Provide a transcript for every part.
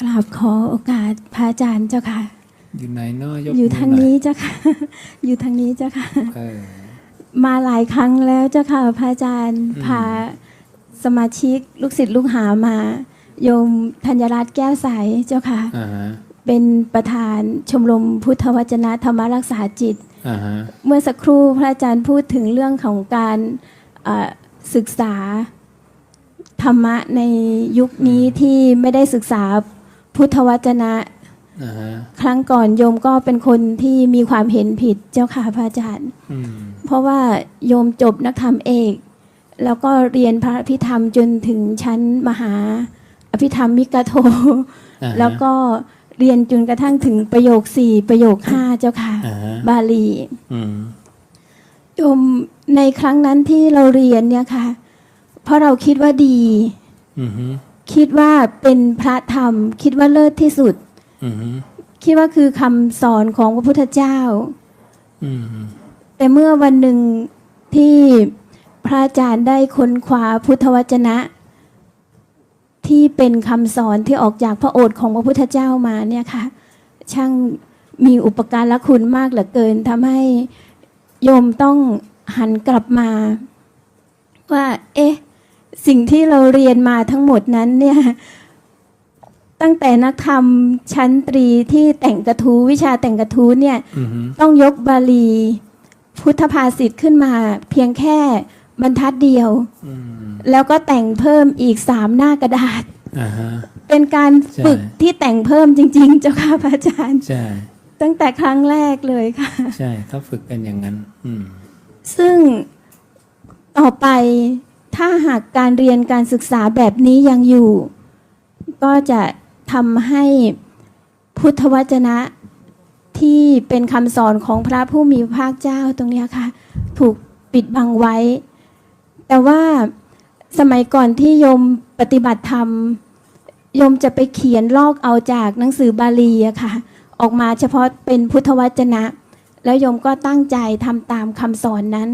กราบขอโอกาสพระอาจารย์เจ้าค่ะ อยู่ไหนเนาะยกอยู่มืทางหน่นี้เจ้าค่ะ อยู่ทางนี้เจ้าค่ะเออมาหลายครั้งแล้วเจ้าค่ะพระอาจารย์อืมพาสมาชิกลูกศิษย์ลูกหามา โยมธัญรัตน์แก้วใสเจ้าค่ะอ่าฮะเป็นประธานชมรมพุทธวจนะธรรมรักษาจิตอ่าฮะเมื่อสักครู่พระอาจารย์พูดถึงเรื่องของการเอ่อศึกษาธรรมะในยุคนี้ที่ไม่ได้ศึกษา พุทธวจนะอ่าฮะครั้งก่อนโยมก็เป็นคนที่มีความเห็นผิดเจ้าค่ะพระอาจารย์อืมเพราะว่าโยมจบนักธรรมเอก แล้วก็เรียนพระอภิธรรมจนถึงชั้นมหาอภิธรรมมิกะโทอ่าฮะแล้วก็เรียนจนกระทั่งถึงประโยคสี่ประโยคห้าเจ้าค่ะอ่าฮะบาลีอืมโยมในครั้งนั้นที่เราเรียนเนี่ยค่ะ เพราะเราคิดว่าดีอืมฮึ คิดว่าเป็นพระธรรม คิดว่าเลิศที่สุดอืมฮึคิดว่าคือคำสอนของพระพุทธเจ้าอืมแต่เมื่อวันหนึ่งที่พระอาจารย์ได้ค้นคว้าพุทธวจนะ ที่เป็นคำสอนที่ออกจากพระโอษฐ์ของพระพุทธเจ้ามาเนี่ยค่ะ ช่างมีอุปการละคุณมากเหลือเกินทำให้โยมต้องหันกลับมา ว่า เอ๊ะ สิ่งที่เราเรียนมาทั้งหมดนั้นเนี่ยตั้งแต่นักธรรมชั้นตรีที่แต่งกระทู้วิชาแต่งกระทู้เนี่ยอืมฮึต้องยกบาลี พุทธภาษิตขึ้นมา เพียงแค่บรรทัดเดียวอืมแล้วก็แต่งเพิ่มอีกสามหน้ากระดาษอ่าฮะเป็นการฝึกใช่ที่แต่งเพิ่มจริง ๆ เจ้าค่ะพระอาจารย์ใช่ตั้งแต่ครั้งแรกเลยค่ะ ใช่เขาฝึกกันอย่างนั้นอืมซึ่งต่อไป ถ้าหากการเรียนการศึกษาแบบนี้ยังอยู่ ก็จะทำให้พุทธวจนะที่เป็นคำสอนของพระผู้มีพระภาคเจ้าตรงนี้ค่ะ ถูกปิดบังไว้ แต่ว่าสมัยก่อนที่โยมปฏิบัติธรรมโยมจะไปเขียนลอกเอาจากหนังสือบาลีอะค่ะ ออกมาเฉพาะเป็นพุทธวจนะ แล้วโยมก็ตั้งใจทำตามคำสอนนั้น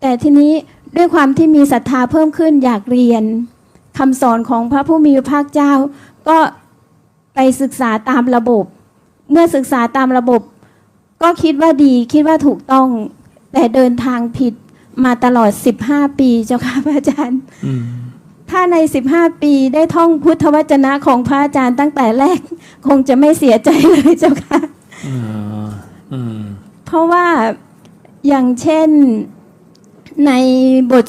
แต่ทีนี้ ด้วยความที่มีศรัทธาเพิ่มขึ้นอยากเรียนคำสอนของพระผู้มีพระภาคเจ้า ก็ไปศึกษาตามระบบ เมื่อศึกษาตามระบบ ก็คิดว่าดีคิดว่าถูกต้องแต่เดินทางผิดมาตลอด 15 ปีเจ้าค่ะพระอาจารย์อืมถ้าใน 15 ปีได้ท่องพุทธวจนะของพระอาจารย์ตั้งแต่แรก คงจะไม่เสียใจเลยเจ้าค่ะอ่าอืมเพราะว่าอย่างเช่น ในบท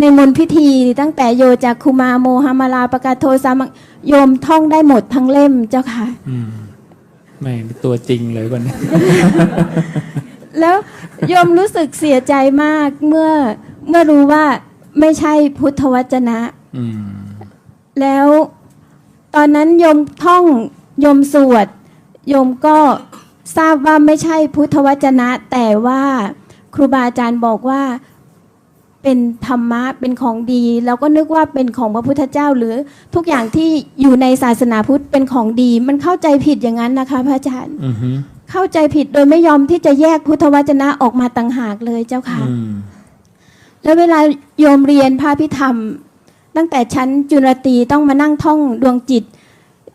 ในมนต์พิธีตั้งแต่โยจากคุมาโมหามาลาปกาโทสามังโยมท่องได้หมดทั้งเล่มเจ้าค่ะอืมไม่ตัวจริงเลยคนนี้ แล้วโยมรู้สึกเสียใจมากเมื่อเมื่อรู้ว่าไม่ใช่พุทธวจนะอืมแล้วตอนนั้นโยมท่องโยมสวดโยมก็ทราบว่าไม่ใช่พุทธวจนะ แต่ว่าครูบาอาจารย์บอกว่า เป็นธรรมะเป็นของดีเราก็นึกว่าเป็นของพระพุทธเจ้า หรือทุกอย่างที่อยู่ในศาสนาพุทธเป็นของดี มันเข้าใจผิดอย่างนั้นนะคะ พระอาจารย์อืมฮึเข้าใจผิดโดยไม่ยอมที่จะแยกพุทธวจนะออกมาต่างหากเลยเจ้าค่ะอืมแล้วเวลาโยมเรียนพระพิธรรม ตั้งแต่ชั้นจุลตรีต้องมานั่งท่องดวงจิต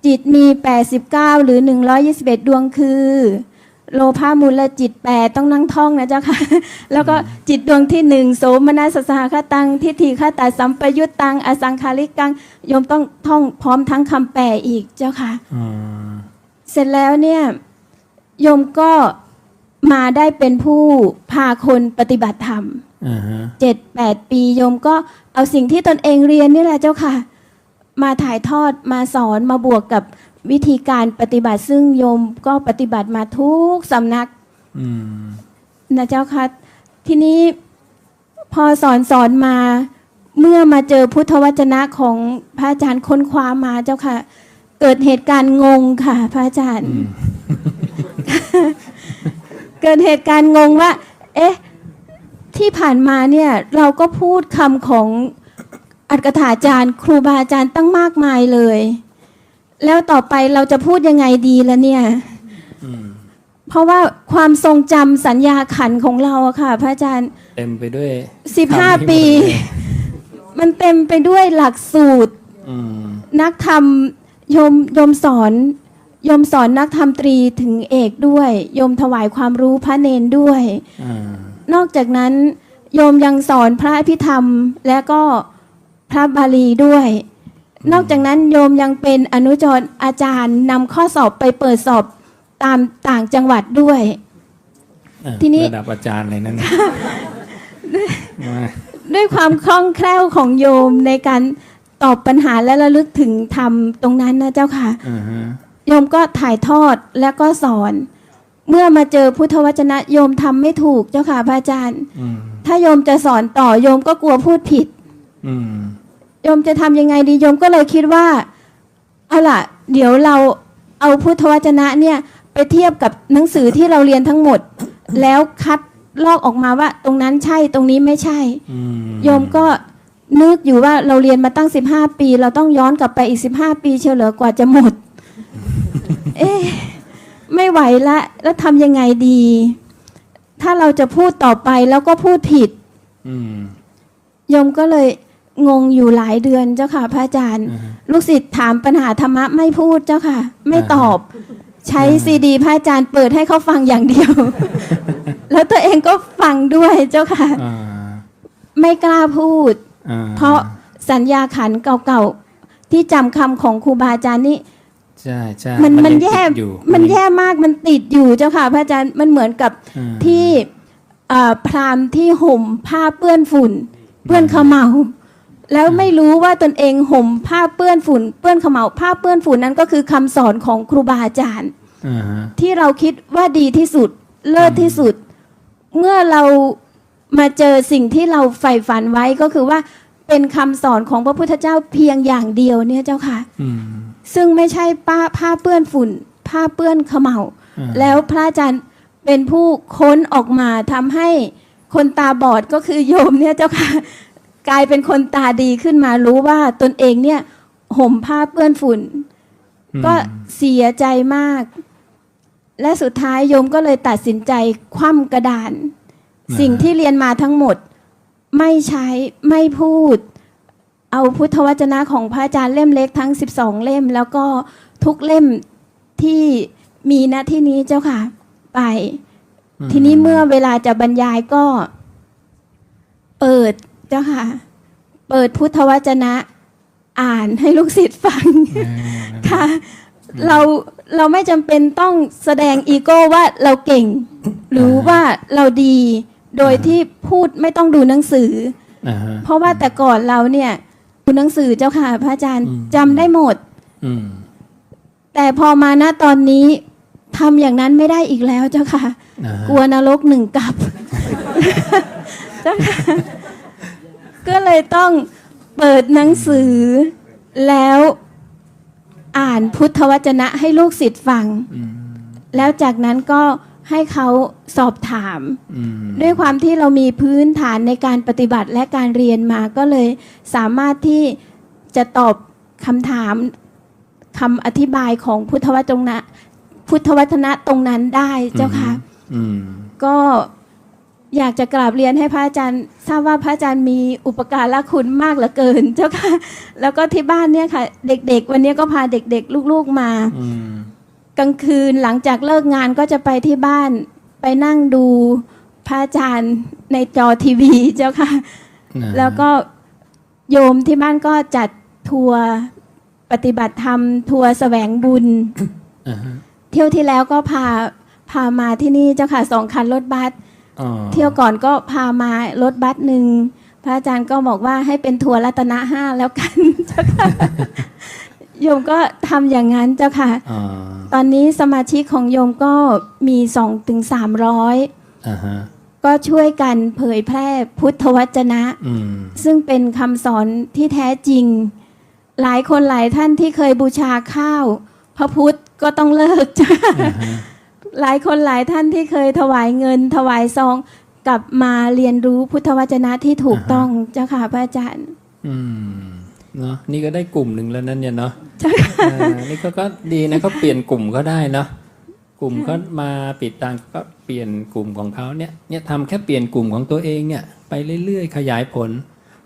จิตมี 89 หรือ 121 ดวงคือ โลภามูลจิต8ต้องนั่งท่องนะเจ้าค่ะ แล้วก็จิตดวงที่หนึ่งโสมนัสสหคตัง ทิฏฐิคตาสัมปยุตตัง อสังคาริกังโยมต้องท่องพร้อมทั้งคำแปลอีกเจ้าค่ะอ่าเสร็จแล้วเนี่ยโยมก็มาได้เป็นผู้พาคนปฏิบัติธรรมอ่าฮะเจ็ดแปดปีโยมก็เอาสิ่งที่ตนเองเรียนนี่แหละเจ้าค่ะ มาถ่ายทอดมาสอนมาบวกกับ วิธีการปฏิบัติซึ่งโยมก็ปฏิบัติมาทุกสำนักอืมนะเจ้าค่ะทีนี้พอสอนสอนมา เมื่อมาเจอพุทธวจนะของพระอาจารย์ค้นคว้ามาเจ้าค่ะ เกิดเหตุการณ์งงค่ะ พระอาจารย์อืมเกิดเหตุการณ์งงว่า เอ๊ะ ที่ผ่านมาเนี่ย เราก็พูดคำของอัตถกถาจารย์ ครูบาอาจารย์ตั้งมากมายเลย แล้วต่อไปเราจะพูดยังไงดีล่ะเนี่ยอืมเพราะว่าความทรงจำสัญญาขันของเราอะค่ะ พระอาจารย์เต็มไปด้วยสิบห้าคำที่ปีหมดเลยมันเต็มไปด้วยหลักสูตรอืมนักธรรมโยมโยมสอนโยมสอนนักธรรมตรีถึงเอกด้วยโยมถวายความรู้พระเนนด้วยอ่านอกจากนั้นโยมยังสอนพระอภิธรรมและก็พระบาลีด้วย นอกจากนั้นโยมยังเป็นอนุจรอาจารย์นำข้อสอบไปเปิดสอบตามต่างจังหวัดด้วยอะทีนี้ ระดับอาจารย์เลยนั่นน่ะมาด้วยความคล่องแคล่วของโยมในการตอบปัญหาและระลึกถึงธรรมตรงนั้นนะเจ้าค่ะอ่าฮะโยมก็ถ่ายทอดแล้วก็สอน เมื่อมาเจอพุทธวจนะโยมทำไม่ถูกเจ้าค่ะพระอาจารย์อืมถ้าโยมจะสอนต่อโยมก็กลัวพูดผิดอืม โยมจะทำยังไงดีโยมก็เลยคิดว่าเอาล่ะ เดี๋ยวเราเอาพุทธวจนะเนี่ยไปเทียบกับหนังสือที่เราเรียนทั้งหมด แล้วคัดลอกออกมาว่า ตรงนั้นใช่ตรงนี้ไม่ใช่อืมโยมก็นึกอยู่ว่าเราเรียนมาตั้ง15ปี เราต้องย้อนกลับไปอีก15ปีเชียวเหรอกว่าจะหมด เอ๊ะไม่ไหวละแล้วทำยังไงดี ถ้าเราจะพูดต่อไปแล้วก็พูดผิดอืมโยมก็เลย งงอยู่หลายเดือนเจ้าค่ะ พระอาจารย์อ่าฮะลูกศิษย์ถามปัญหาธรรมะไม่พูดเจ้าค่ะ ไม่อ่าตอบ ใช้อ่าซีดีพระอาจารย์เปิดให้เขาฟังอย่างเดียว แล้วตัวเองก็ฟังด้วยเจ้าค่ะอ่าไม่กล้าพูดอ่าเพราะสัญญาขันเก่าๆ ที่จำคำของครูบาอาจารย์นี่ใช่ใช่มันมันยังแย่ติดอยู่มันแย่มากมันติดอยู่เจ้าค่ะ พระอาจารย์มันเหมือนกับอ่าที่เอ่อพราหมณ์ที่ห่มผ้าเปื้อนฝุ่น เปื้อนเขมเหลา แล้วไม่รู้ว่าตนเองห่มผ้าเปื้อนฝุ่น เปื้อนเขมเหลาผ้าเปื้อนฝุ่นนั้นก็คือคำสอนของครูบาอาจารย์อ่าฮะที่เราคิดว่าดีที่สุดเลิศที่สุด เมื่อเรามาเจอสิ่งที่เราใฝ่ฝันไว้ก็คือว่าเป็นคำสอนของพระพุทธเจ้าเพียงอย่างเดียวเนี่ยเจ้าค่ะอืมซึ่งไม่ใช่ป้าผ้าเปื้อนฝุ่น ผ้าเปื้อนเขมเหลาอ่าแล้วพระอาจารย์เป็นผู้ค้นออกมาทำให้คนตาบอดก็คือโยมเนี่ยเจ้าค่ะ กลายเป็นคนตาดีขึ้นมารู้ว่าตนเองเนี่ย ห่มผ้าเปื้อนฝุ่นอืมก็เสียใจมาก และสุดท้ายโยมก็เลยตัดสินใจคว่ำกระดาน สิ่งที่เรียนมาทั้งหมด ไม่ใช้ไม่พูด เอาพุทธวจนะของพระอาจารย์เล่มเล็กทั้ง12เล่ม แล้วก็ทุกเล่มที่มีณที่นี้เจ้าค่ะ ไปอืมทีนี้เมื่อเวลาจะบรรยายก็ เปิด เจ้าค่ะ เปิดพุทธวจนะอ่านให้ลูกศิษย์ฟังอ่าค่ะ เราเราไม่จำเป็นต้องแสดงอีโก้ว่าเราเก่ง หรือว่าเราดีโดยที่พูดไม่ต้องดูหนังสืออ่าฮะเพราะว่าแต่ก่อนเราเนี่ยดูหนังสือเจ้าค่ะ พระอาจารย์อืมจำได้หมดอืมแต่พอมาณตอนนี้ทำอย่างนั้นไม่ได้อีกแล้วเจ้าค่ะอ่าฮะกลัวนรกหนึ่งกลับเจ้าค่ะ ก็เลยต้องเปิดหนังสือแล้วอ่านพุทธวจนะให้ลูกศิษย์ฟังอืมแล้วจากนั้นก็ให้เขาสอบถามอืมด้วยความที่เรามีพื้นฐานในการปฏิบัติและการเรียนมาก็เลยสามารถที่จะตอบคำถามคำอธิบายของพุทธวจนะ พุทธวจนะตรงนั้นได้เจ้าค่ะอืมก็ อยากจะกราบเรียนให้พระอาจารย์ ทราบว่าพระอาจารย์มีอุปการะคุณมากเหลือเกิน เจ้าค่ะ แล้วก็ที่บ้านเนี่ยค่ะ เด็กๆ วันนี้ก็พาเด็กๆ ลูกๆมาอืมกลางคืนหลังจากเลิกงานก็จะไปที่บ้านไปนั่งดูพระอาจารย์ในจอทีวีเจ้าค่ะอ่าฮะแล้วก็โยมที่บ้านก็จัดทัวร์ปฏิบัติธรรม ทัวร์แสวงบุญอ่าฮะเที่ยวที่แล้วก็พาพามาที่นี่เจ้าค่ะสองคันรถบัสอ๋อ เที่ยวก่อนก็พามารถบัสหนึ่งพระอาจารย์ก็บอกว่าให้เป็นทัวร์รัตนะห้าแล้วกันเจ้าค่ะโยมก็ทำอย่างนั้นเจ้าค่ะอ๋อตอนนี้สมาชิกของโยมก็มีสองถึงสามร้อยอ่าฮะก็ช่วยกันเผยแพร่พุทธวจนะอืมซึ่งเป็นคำสอนที่แท้จริง หลายคนหลายท่านที่เคยบูชาข้าว พระพุทธก็ต้องเลิกจ้าอ่าฮะ หลายคนหลายท่านที่เคยถวายเงิน ถวายซองกลับมาเรียนรู้พุทธวจนะที่ถูกต้องเจ้าค่ะพระอาจารย์ อืมเนาะนี่ก็ได้กลุ่มหนึ่งแล้วนั่นเนี่ยเนาะอ่านี่ก็ก็ดีนะเขาเปลี่ยนกลุ่มก็ได้เนาะกลุ่มก็มาปิดตังก็เปลี่ยนกลุ่มของเขาเนี่ยเนี่ยทำแค่เปลี่ยนกลุ่มของตัวเองเนี่ย ไปเรื่อยๆ ขยายผล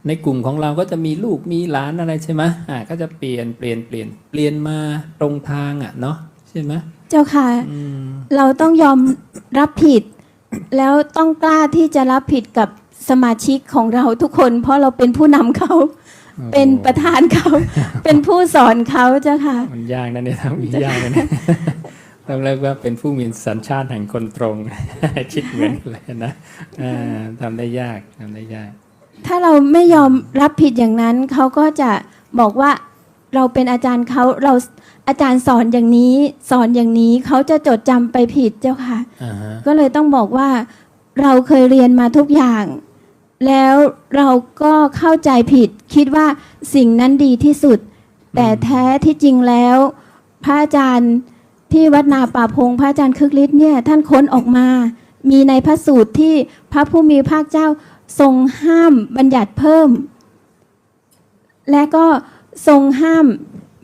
ในกลุ่มของเราก็จะมีลูกมีหลานอะไรใช่ไหมอ่าก็จะเปลี่ยนเปลี่ยนเปลี่ยนเปลี่ยนมาตรงทางอะเนาะใช่ไหม เจ้าค่ะอืมเราต้องยอมรับผิด แล้วต้องกล้าที่จะรับผิดกับสมาชิกของเราทุกคน เพราะเราเป็นผู้นำเขา เป็นประธานเขา เป็นผู้สอนเขาเจ้าค่ะ มันยากนะเนี่ยทำยากนะเนี่ยต้องเรียกว่าเป็นผู้มีสัญชาติแห่งคนตรง คิดเหมือนกันเลยนะอ่าทำได้ยากทำได้ยาก ถ้าเราไม่ยอมรับผิดอย่างนั้นเขาก็จะบอกว่า เราเป็นอาจารย์เขาเราอาจารย์สอนอย่างนี้ สอนอย่างนี้เขาจะจดจำไปผิดเจ้าค่ะอ่าฮะก็เลยต้องบอกว่าเราเคยเรียนมาทุกอย่าง แล้วเราก็เข้าใจผิด คิดว่าสิ่งนั้นดีที่สุด แต่แท้ที่จริงแล้ว พระอาจารย์ที่วัดนาป่าพงพระอาจารย์คึกฤทธิ์เนี่ยท่านค้นออกมา มีในพระสูตรที่พระผู้มีพระเจ้าทรงห้ามบัญญัติเพิ่ม และก็ ทรงห้าม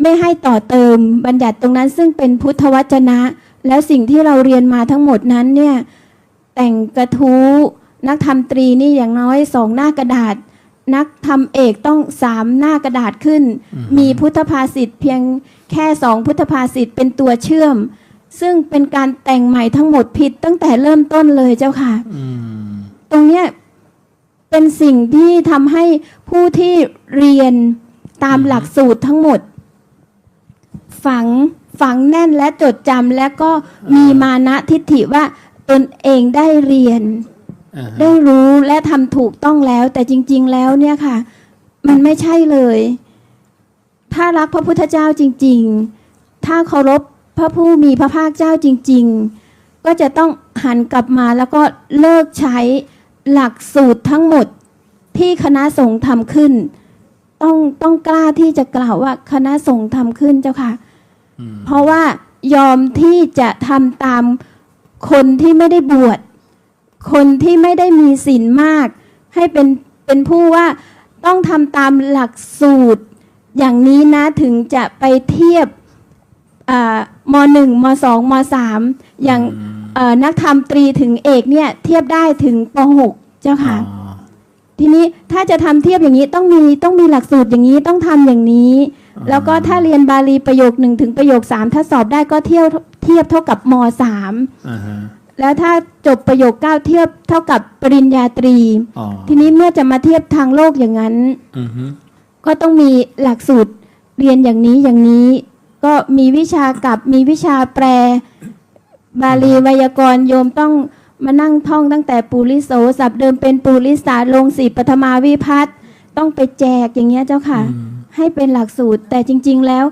ไม่ให้ต่อเติมบัญญัติตรงนั้นซึ่งเป็นพุทธวจนะ แล้วสิ่งที่เราเรียนมาทั้งหมดนั้นเนี่ยแต่งกระทู้นักทำตรีนี่อย่างน้อยสองหน้ากระดาษ นักทำเอกต้องสามหน้ากระดาษขึ้น มีพุทธภาษิตเพียงแค่สองพุทธภาษิตเป็นตัวเชื่อม ซึ่งเป็นการแต่งใหม่ทั้งหมดผิดตั้งแต่เริ่มต้นเลยเจ้าค่ะอืมตรงเนี้ยเป็นสิ่งที่ทำให้ผู้ที่เรียน ตามหลักสูตรทั้งหมด ฝังฝังแน่นและจดจำและก็มีมานะทิฏฐิว่าตนเองได้เรียนอ่าฮะได้รู้และทำถูกต้องแล้ว แต่จริง ๆ แล้วเนี่ยค่ะ มันไม่ใช่เลย ถ้ารักพระพุทธเจ้าจริง ๆ ถ้าเคารพพระผู้มีพระภาคเจ้าจริง ๆ ก็จะต้องหันกลับมาแล้วก็เลิกใช้หลักสูตรทั้งหมดที่คณะสงฆ์ทำขึ้น ต้องต้องกล้าที่จะกล่าวว่าคณะสงฆ์ทำขึ้นเจ้าค่ะอืมเพราะว่ายอมที่จะทำตามคนที่ไม่ได้บวช คนที่ไม่ได้มีศีลมาก ให้เป็นเป็นผู้ว่าต้องทำตามหลักสูตร อย่างนี้นะถึงจะไปเทียบอามหนึ่งมสองมสามอย่างเอ่อนักธรรมตรีถึงเอกเนี่ยเทียบได้ถึงปหกเจ้าค่ะอ๋อ ทีนี้ถ้าจะทำเทียบอย่างนี้ต้องมีต้องมีหลักสูตรอย่างนี้ต้องทำอย่างนี้ แล้วก็ถ้าเรียนบาลีประโยคหนึ่งถึงประโยคสามถ้าสอบได้ก็เทียบเทียบเท่ากับมสามอ่าฮะแล้วถ้าจบประโยคเก้าเทียบเท่ากับปริญญาตรีอ๋อทีนี้เมื่อจะมาเทียบทางโลกอย่างนั้นอือฮึก็ต้องมีหลักสูตรเรียนอย่างนี้อย่างนี้ ก็มีวิชากับมีวิชาแปล บาลีไวยากรณ์โยมต้อง มานั่งท่องตั้งแต่ปุริโสศัพท์เดิมเป็นปุริสาลงสีปฐมาวิพัตน์ต้องไปแจกอย่างเงี้ยเจ้าค่ะอืมให้เป็นหลักสูตรแต่จริง ๆแล้ว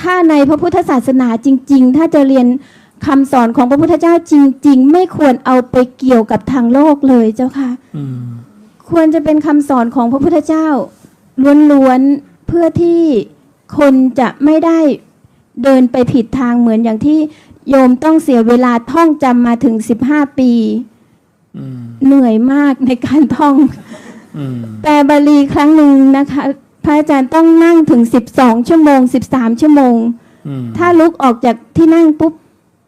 ถ้าในพระพุทธศาสนาจริง ๆ ถ้าจะเรียนคำสอนของพระพุทธเจ้าจริง ๆ ไม่ควรเอาไปเกี่ยวกับทางโลกเลยเจ้าค่ะอืมควรจะเป็นคำสอนของพระพุทธเจ้าล้วนๆเพื่อที่คนจะไม่ได้เดินไปผิดทางเหมือนอย่างที่ โยมต้องเสียเวลาท่องจำมาถึง15ปีอืมเหนื่อยมากในการท่องอืมแปลบาลีครั้งหนึ่งนะคะ พระอาจารย์ต้องนั่งถึง12ชั่วโมง13ชั่วโมงอืมถ้าลุกออกจากที่นั่งปุ๊บ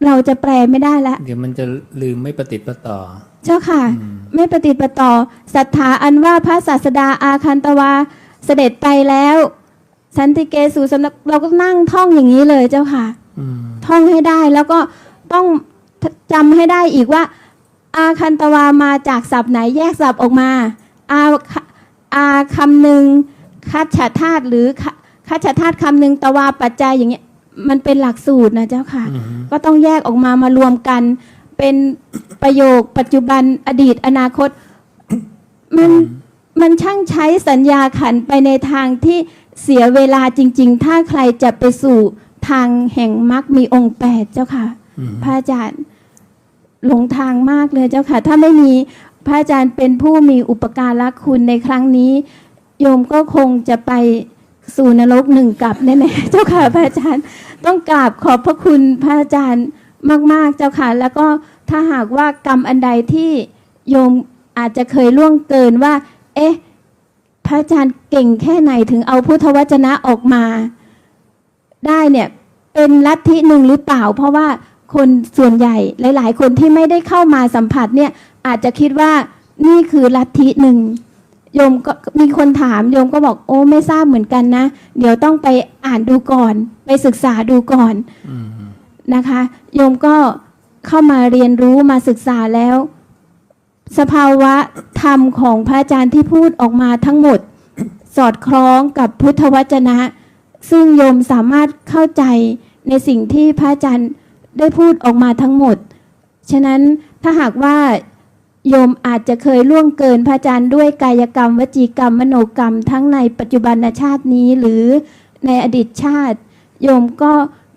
เราจะแปลไม่ได้ละ เดี๋ยวมันจะลืมไม่ประติดประต่อ เจ้าค่ะอืมไม่ปฏิดประต่อศรัทธาอันว่าพระศาสดาอาคันตวาเสด็จไปแล้ว สันติเกสูสำนักเราก็นั่งท่องอย่างนี้เลยเจ้าค่ะ อืม ท่องให้ได้ แล้วก็ต้องจำให้ได้อีกว่า อาคันตวามาจากศัพท์ไหนแยกศัพท์ออกมา อาอาคำหนึ่งคัจฉธาตุหรือคะคัจฉธาตุคำหนึ่งตวาปัจจัยอย่างเงี้ยมันเป็นหลักสูตรนะเจ้าค่ะอืมก็ต้องแยกออกมามารวมกัน เป็นประโยคปัจจุบันอดีตอนาคต มันมันช่างใช้สัญญาขันไปในทางที่เสียเวลาจริง ๆ ถ้าใครจะไปสู่ ทางแห่งมรรคมีองค์แปดเจ้าค่ะอืมพระอาจารย์หลงทางมากเลยเจ้าค่ะ ถ้าไม่มีพระอาจารย์เป็นผู้มีอุปการะคุณในครั้งนี้ โยมก็คงจะไปสู่นรกหนึ่งกลับแน่ๆเจ้าค่ะ พระอาจารย์ต้องกราบขอบพระคุณพระอาจารย์มาก ๆเจ้าค่ะ แล้วก็ถ้าหากว่ากรรมอันใดที่โยมอาจจะเคยล่วงเกินว่า เอ๊ะ พระอาจารย์เก่งแค่ไหนถึงเอาพุทธวจนะออกมา ได้เนี่ย เป็นลัทธิหนึ่งหรือเปล่า เพราะว่าคนส่วนใหญ่หลาย ๆ คนที่ไม่ได้เข้ามาสัมผัสเนี่ยอาจจะคิดว่านี่คือลัทธิหนึ่งโยมก็มีคนถามโยมก็บอกโอ้ไม่ทราบเหมือนกันนะ เดี๋ยวต้องไปอ่านดูก่อน ไปศึกษาดูก่อนนะคะ โยมก็เข้ามาเรียนรู้มาศึกษาแล้ว สภาวะธรรมของพระอาจารย์ที่พูดออกมาทั้งหมด สอดคล้องกับพุทธวจนะ ซึ่งโยมสามารถเข้าใจ ในสิ่งที่พระอาจารย์ได้พูดออกมาทั้งหมด ฉะนั้นถ้าหากว่าโยมอาจจะเคยล่วงเกินพระอาจารย์ด้วยกายกรรม วจีกรรม มโนกรรม ทั้งในปัจจุบันชาตินี้หรือในอดีตชาติ โยมก็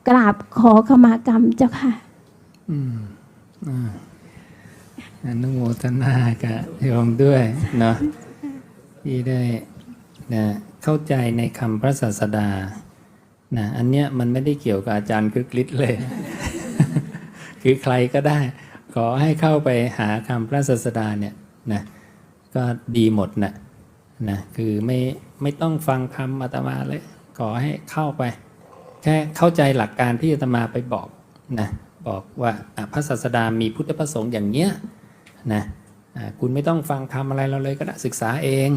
กราบขอขมากรรมเจ้าค่ะ อืมอ่าอนุโมทนากับโยมด้วยเนาะที่ได้นะเข้าใจในคำพระศาสดา นะอันเนี้ยมันไม่ได้เกี่ยวกับอาจารย์คึกฤทธิ์เลย คือใครก็ได้ ขอให้เข้าไปหาคำพระศาสดาเนี่ยนะก็ดีหมดนะนะคือไม่ไม่ต้องฟังคำอาตมาเลย ขอให้เข้าไป แค่เข้าใจหลักการที่อาตมาไปบอกนะบอกว่าพระศาสดามีพุทธประสงค์อย่างเนี้ยนะคุณไม่ต้องฟังคำอะไรเราเลยก็ได้ศึกษาเอง